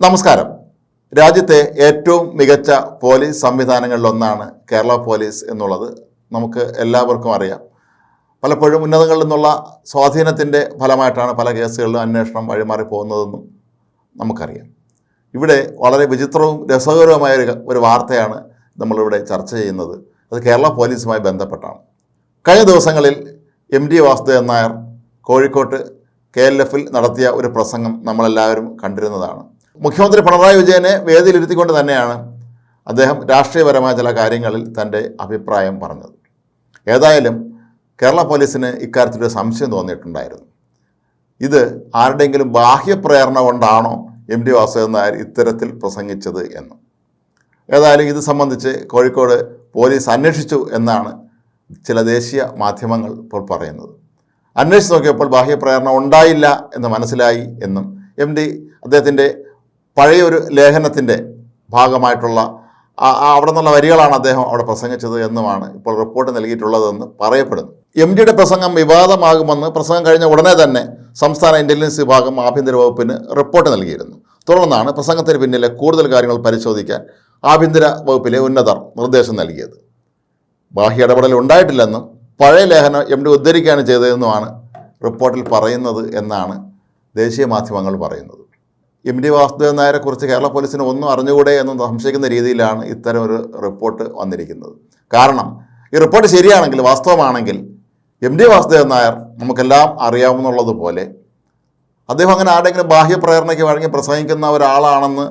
നമസ്കാരം. രാജ്യത്തെ ഏറ്റവും മികച്ച പോലീസ് സംവിധാനങ്ങളിലൊന്നാണ് കേരള പോലീസ് എന്നുള്ളത് നമുക്ക് എല്ലാവർക്കും അറിയാം. പലപ്പോഴും ഉന്നതങ്ങളിൽ നിന്നുള്ള സ്വാധീനത്തിന്റെ ഫലമായിട്ടാണ് പല കേസുകളിലും അന്വേഷണം വഴിമാറി പോകുന്നതെന്നും നമുക്കറിയാം. ഇവിടെ വളരെ വിചിത്രവും രസകരവുമായ ഒരു വാർത്തയാണ് നമ്മളിവിടെ ചർച്ച ചെയ്യുന്നത്. അത് കേരള പോലീസുമായി ബന്ധപ്പെട്ടാണ്. കഴിഞ്ഞ ദിവസങ്ങളിൽ എം ഡി വാസുദേവൻ നായർ കോഴിക്കോട്ട് കെ എൽ എഫിൽ നടത്തിയ ഒരു പ്രസംഗം നമ്മളെല്ലാവരും കണ്ടിരുന്നതാണ്. മുഖ്യമന്ത്രി പിണറായി വിജയനെ വേദിയിലിരുത്തിക്കൊണ്ട് തന്നെയാണ് അദ്ദേഹം രാഷ്ട്രീയപരമായ ചില കാര്യങ്ങളിൽ തന്റെ അഭിപ്രായം പറഞ്ഞത്. ഏതായാലും കേരള പോലീസിന് ഇക്കാര്യത്തിലൊരു സംശയം തോന്നിയിട്ടുണ്ടായിരുന്നു. ഇത് ആരുടെയെങ്കിലും ബാഹ്യപ്രേരണ കൊണ്ടാണോ എം ഡി വാസുദേവൻ നായർ ഇത്തരത്തിൽ പ്രസംഗിച്ചത് എന്ന്. ഏതായാലും ഇത് സംബന്ധിച്ച് കോഴിക്കോട് പോലീസ് അന്വേഷിച്ചു എന്നാണ് ചില ദേശീയ മാധ്യമങ്ങൾ ഇപ്പോൾ പറയുന്നത്. അന്വേഷിച്ച് നോക്കിയപ്പോൾ ബാഹ്യപ്രേരണ ഉണ്ടായില്ല എന്ന് മനസ്സിലായി എന്നും എം ഡി അദ്ദേഹത്തിന്റെ പഴയൊരു ലേഖനത്തിന്റെ ഭാഗമായിട്ടുള്ള അവിടെ നിന്നുള്ള വരികളാണ് അദ്ദേഹം അവിടെ പ്രസംഗിച്ചത് എന്നുമാണ് ഇപ്പോൾ റിപ്പോർട്ട് നൽകിയിട്ടുള്ളതെന്ന് പറയപ്പെടുന്നു. എം ഡിയുടെ പ്രസംഗം വിവാദമാകുമെന്ന് പ്രസംഗം കഴിഞ്ഞ ഉടനെ തന്നെ സംസ്ഥാന ഇന്റലിജൻസ് വിഭാഗം ആഭ്യന്തര വകുപ്പിന് റിപ്പോർട്ട് നൽകിയിരുന്നു. തുടർന്നാണ് പ്രസംഗത്തിന് പിന്നിലെ കൂടുതൽ കാര്യങ്ങൾ പരിശോധിക്കാൻ ആഭ്യന്തര വകുപ്പിലെ ഉന്നതർ നിർദ്ദേശം നൽകിയത്. ബാഹ്യ ഇടപെടൽ ഉണ്ടായിട്ടില്ലെന്നും പഴയ ലേഖനം എം ഡി ഉദ്ധരിക്കുകയാണ് ചെയ്തതെന്നുമാണ് റിപ്പോർട്ടിൽ പറയുന്നത് എന്നാണ് ദേശീയ മാധ്യമങ്ങൾ പറയുന്നത്. എം ഡി വാസുദേവൻ നായരെക്കുറിച്ച് കേരള പോലീസിന് ഒന്നും അറിഞ്ഞുകൂടെ എന്ന് സംശയിക്കുന്ന രീതിയിലാണ് ഇത്തരം ഒരു റിപ്പോർട്ട് വന്നിരിക്കുന്നത്. കാരണം ഈ റിപ്പോർട്ട് ശരിയാണെങ്കിൽ വാസ്തവമാണെങ്കിൽ എം ഡി വാസുദേവൻ നായർ നമുക്കെല്ലാം അറിയാവുന്നുള്ളതുപോലെ അദ്ദേഹം അങ്ങനെ ആരെങ്കിലും ബാഹ്യ പ്രേരണയ്ക്ക് വഴങ്ങി പ്രസംഗിക്കുന്ന ഒരാളാണെന്ന്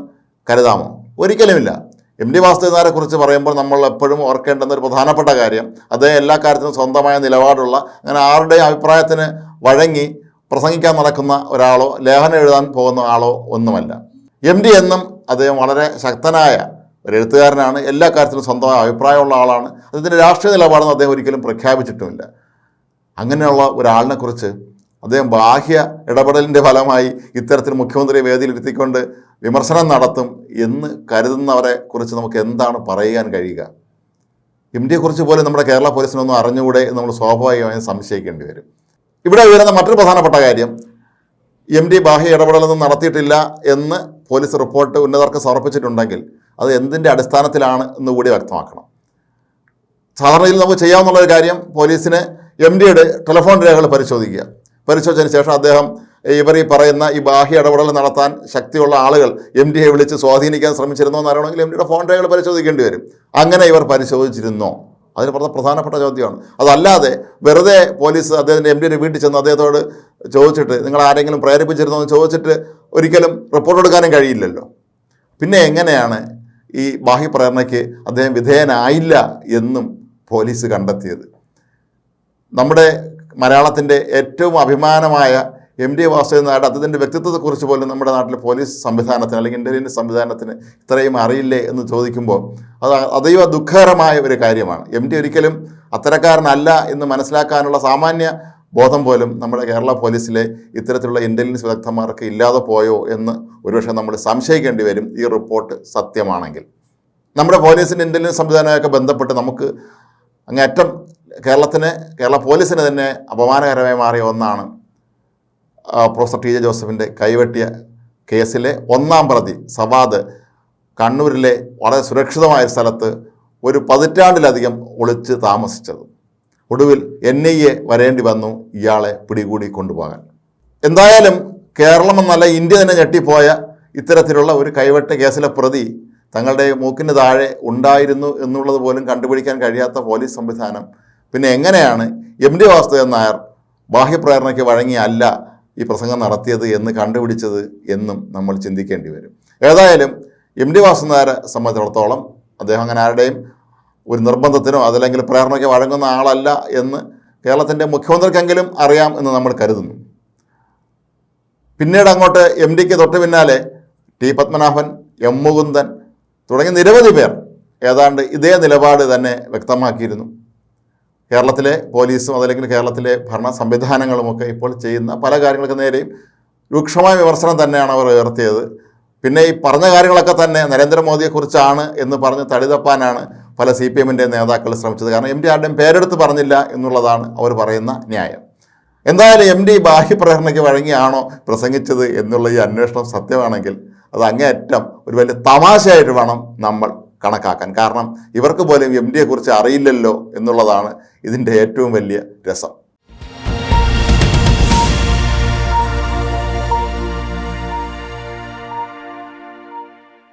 കരുതാമോ? ഒരിക്കലുമില്ല. എം ഡി വാസുദേവൻ നായരെ കുറിച്ച് പറയുമ്പോൾ നമ്മൾ എപ്പോഴും ഓർക്കേണ്ടുന്ന ഒരു പ്രധാനപ്പെട്ട കാര്യം അദ്ദേഹം എല്ലാ കാര്യത്തിനും സ്വന്തമായ നിലപാടുള്ള അങ്ങനെ ആരുടെയും അഭിപ്രായത്തിന് വഴങ്ങി പ്രസംഗിക്കാൻ നടക്കുന്ന ഒരാളോ ലേഖനം എഴുതാൻ പോകുന്ന ആളോ ഒന്നുമല്ല. എം ഡി എന്നും അദ്ദേഹം വളരെ ശക്തനായ ഒരു എഴുത്തുകാരനാണ്. എല്ലാ കാര്യത്തിലും സ്വന്തമായ അഭിപ്രായമുള്ള ആളാണ്. അദ്ദേഹത്തിന്റെ രാഷ്ട്രീയ നിലപാടെന്ന് അദ്ദേഹം ഒരിക്കലും പ്രഖ്യാപിച്ചിട്ടുമില്ല. അങ്ങനെയുള്ള ഒരാളിനെക്കുറിച്ച് അദ്ദേഹം ബാഹ്യ ഇടപെടലിന്റെ ഫലമായി ഇത്തരത്തിൽ മുഖ്യമന്ത്രിയെ വേദിയിലിരുത്തിക്കൊണ്ട് വിമർശനം നടത്തും എന്ന് കരുതുന്നവരെ കുറിച്ച് നമുക്ക് എന്താണ് പറയാൻ കഴിയുക? എം ഡിയെക്കുറിച്ച് പോലും നമ്മുടെ കേരള പോലീസിനൊന്നും അറിഞ്ഞുകൂടെ എന്ന് നമ്മൾ സ്വാഭാവികമായും സംശയിക്കേണ്ടി വരും. ഇവിടെ വരുന്ന മറ്റൊരു പ്രധാനപ്പെട്ട കാര്യം എം ഡി ബാഹ്യ ഇടപെടലൊന്നും നടത്തിയിട്ടില്ല എന്ന് പോലീസ് റിപ്പോർട്ട് ഉന്നതർക്ക് സമർപ്പിച്ചിട്ടുണ്ടെങ്കിൽ അത് എന്തിന്റെ അടിസ്ഥാനത്തിലാണ് എന്ന് കൂടി വ്യക്തമാക്കണം. സാധാരണയിൽ നമുക്ക് ചെയ്യാമെന്നുള്ള ഒരു കാര്യം പോലീസിന് എം ഡിയുടെ ടെലിഫോൺ രേഖകൾ പരിശോധിക്കുക. പരിശോധിച്ചതിന് ശേഷം അദ്ദേഹം ഇവർ ഈ പറയുന്ന ഈ ബാഹ്യ ഇടപെടൽ നടത്താൻ ശക്തിയുള്ള ആളുകൾ എം ഡിയെ വിളിച്ച് സ്വാധീനിക്കാൻ ശ്രമിച്ചിരുന്നോ എന്ന് അറിയണമെങ്കിൽ എം ഡിയുടെ ഫോൺ രേഖകൾ പരിശോധിക്കേണ്ടി വരും. അങ്ങനെ ഇവർ പരിശോധിച്ചിരുന്നോ? അതിന് പറഞ്ഞ പ്രധാനപ്പെട്ട ചോദ്യമാണ്. അതല്ലാതെ വെറുതെ പോലീസ് അദ്ദേഹത്തിന്റെ എം ഡിയുടെ വീട്ടിൽ ചെന്ന് അദ്ദേഹത്തോട് ചോദിച്ചിട്ട് നിങ്ങൾ ആരെങ്കിലും പ്രേരിപ്പിച്ചിരുന്നോ എന്ന് ചോദിച്ചിട്ട് ഒരിക്കലും റിപ്പോർട്ട് എടുക്കാനും കഴിയില്ലല്ലോ. പിന്നെ എങ്ങനെയാണ് ഈ ബാഹ്യപ്രേരണയ്ക്ക് അദ്ദേഹം വിധേയനായില്ല എന്നും പോലീസ് കണ്ടെത്തിയത്. നമ്മുടെ മലയാളത്തിന്റെ ഏറ്റവും അഭിമാനമായ എം ഡി വാസുദേവൻ നായർ അദ്ദേഹത്തിന്റെ വ്യക്തിത്വത്തെക്കുറിച്ച് പോലും നമ്മുടെ നാട്ടിലെ പോലീസ് സംവിധാനത്തിന് അല്ലെങ്കിൽ ഇന്റലിജൻസ് സംവിധാനത്തിന് ഇത്രയും അറിയില്ലേ എന്ന് ചോദിക്കുമ്പോൾ അത് അതീവ ദുഃഖകരമായ ഒരു കാര്യമാണ്. എം ഡി ഒരിക്കലും അത്തരക്കാരനല്ല എന്ന് മനസ്സിലാക്കാനുള്ള സാമാന്യ ബോധം പോലും നമ്മുടെ കേരള പോലീസിലെ ഇത്തരത്തിലുള്ള ഇന്റലിജൻസ് വിദഗ്ധന്മാർക്ക് ഇല്ലാതെ പോയോ എന്ന് ഒരുപക്ഷെ നമ്മൾ സംശയിക്കേണ്ടി വരും. ഈ റിപ്പോർട്ട് സത്യമാണെങ്കിൽ. നമ്മുടെ പോലീസിന്റെ ഇന്റലിജൻസ് സംവിധാനമൊക്കെ ബന്ധപ്പെട്ട് നമുക്ക് അങ്ങേറ്റം കേരളത്തിന് കേരള പോലീസിന് തന്നെ അപമാനകരമായി മാറിയ ഒന്നാണ് പ്രൊഫസർ ടി ജെ ജോസഫിന്റെ കൈവെട്ടിയ കേസിലെ ഒന്നാം പ്രതി സവാദ് കണ്ണൂരിലെ വളരെ സുരക്ഷിതമായ സ്ഥലത്ത് ഒരു പതിറ്റാണ്ടിലധികം ഒളിച്ച് താമസിച്ചത്. ഒടുവിൽ എൻ ഐ എ വരേണ്ടി വന്നു ഇയാളെ പിടികൂടി കൊണ്ടുപോകാൻ. എന്തായാലും കേരളം എന്നല്ല ഇന്ത്യ തന്നെ ഞെട്ടിപ്പോയ ഇത്തരത്തിലുള്ള ഒരു കൈവെട്ട കേസിലെ പ്രതി തങ്ങളുടെ മൂക്കിന് താഴെ ഉണ്ടായിരുന്നു എന്നുള്ളത് പോലും കണ്ടുപിടിക്കാൻ കഴിയാത്ത പോലീസ് സംവിധാനം. പിന്നെ എങ്ങനെയാണ് എം ഡി വാസുദേവൻ നായർ ബാഹ്യപ്രേരണയ്ക്ക് വഴങ്ങിയല്ല ഈ പ്രസംഗം നടത്തിയത് എന്ന് കണ്ടുപിടിച്ചത് എന്നും നമ്മൾ ചിന്തിക്കേണ്ടി വരും. ഏതായാലും എം ഡി വാസുനാരെ സംബന്ധിച്ചിടത്തോളം അദ്ദേഹം അങ്ങനെ ആരുടെയും ഒരു നിർബന്ധത്തിനോ അതല്ലെങ്കിൽ പ്രേരണയ്ക്ക് വഴങ്ങുന്ന ആളല്ല എന്ന് കേരളത്തിന്റെ മുഖ്യമന്ത്രിക്കെങ്കിലും അറിയാം എന്ന് നമ്മൾ കരുതുന്നു. പിന്നീട് അങ്ങോട്ട് എം ഡിക്ക് തൊട്ട് പിന്നാലെ ടി പത്മനാഭൻ എം മുകുന്ദൻ തുടങ്ങിയ നിരവധി പേർ ഏതാണ്ട് ഇതേ നിലപാട് തന്നെ വ്യക്തമാക്കിയിരുന്നു. കേരളത്തിലെ പോലീസും അതല്ലെങ്കിൽ കേരളത്തിലെ ഭരണ സംവിധാനങ്ങളുമൊക്കെ ഇപ്പോൾ ചെയ്യുന്ന പല കാര്യങ്ങൾക്ക് നേരെയും രൂക്ഷമായ വിമർശനം തന്നെയാണ് അവർ ഉയർത്തിയത്. പിന്നെ ഈ പറഞ്ഞ കാര്യങ്ങളൊക്കെ തന്നെ നരേന്ദ്രമോദിയെക്കുറിച്ചാണ് എന്ന് പറഞ്ഞ് തടിതപ്പാനാണ് പല സി പി എമ്മിന്റെ നേതാക്കൾ ശ്രമിച്ചത്. കാരണം എം ഡി ആരുടെയും പേരെടുത്ത് പറഞ്ഞില്ല എന്നുള്ളതാണ് അവർ പറയുന്ന ന്യായം. എന്തായാലും എം ഡി ബാഹ്യപ്രേരണയ്ക്ക് വഴങ്ങിയാണോ പ്രസംഗിച്ചത് എന്നുള്ള ഈ അന്വേഷണം സത്യമാണെങ്കിൽ അത് അങ്ങേയറ്റം ഒരു വലിയ തമാശയായിട്ട് വേണം നമ്മൾ കണക്കാക്കാൻ. കാരണം ഇവർക്ക് പോലും എം ഡിയെ കുറിച്ച് അറിയില്ലല്ലോ എന്നുള്ളതാണ് ഇതിന്റെ ഏറ്റവും വലിയ രസം.